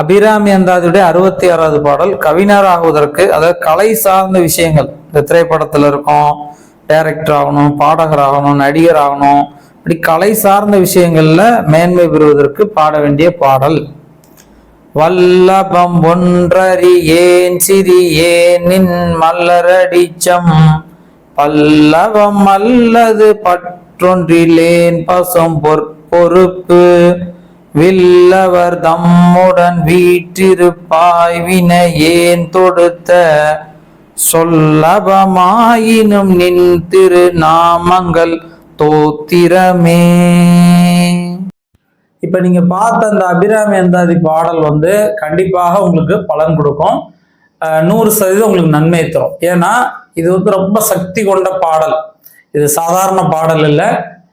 அபிராமி அந்தாதியுடைய அறுபத்தி ஆறாவது பாடல் கவிஞர் ஆகுவதற்கு அதாவது கலை சார்ந்த விஷயங்கள். இந்த திரைப்படத்தில் இருக்கும் டைரக்டர் ஆகணும் பாடகர் ஆகணும் நடிகர் ஆகணும். இப்படி கலை சார்ந்த விஷயங்கள்ல மேன்மை பெறுவதற்கு பாட வேண்டிய பாடல். வல்லபம் ஒன்றறி ஏன் சிறி ஏனின் மல்லரடிச்சம் பல்லவம் அல்லது பற்றொன்றிலேன் பசும் பொறுப்பு. வில்லவர் தம்முடன் வீற்றிருப்பாய் வினையேன் தொடுத்த? சொல்லபமாயினும் நின் திருநாமங்கள் தோத்திரமே. இப்ப நீங்க பார்த்த அந்த அபிராமி அந்தாதி பாடல் வந்து கண்டிப்பாக உங்களுக்கு பலன் கொடுக்கும். நூறு சதவீதம் உங்களுக்கு நன்மை தரும். ஏன்னா இது வந்து ரொம்ப சக்தி கொண்ட பாடல். இது சாதாரண பாடல் இல்லை.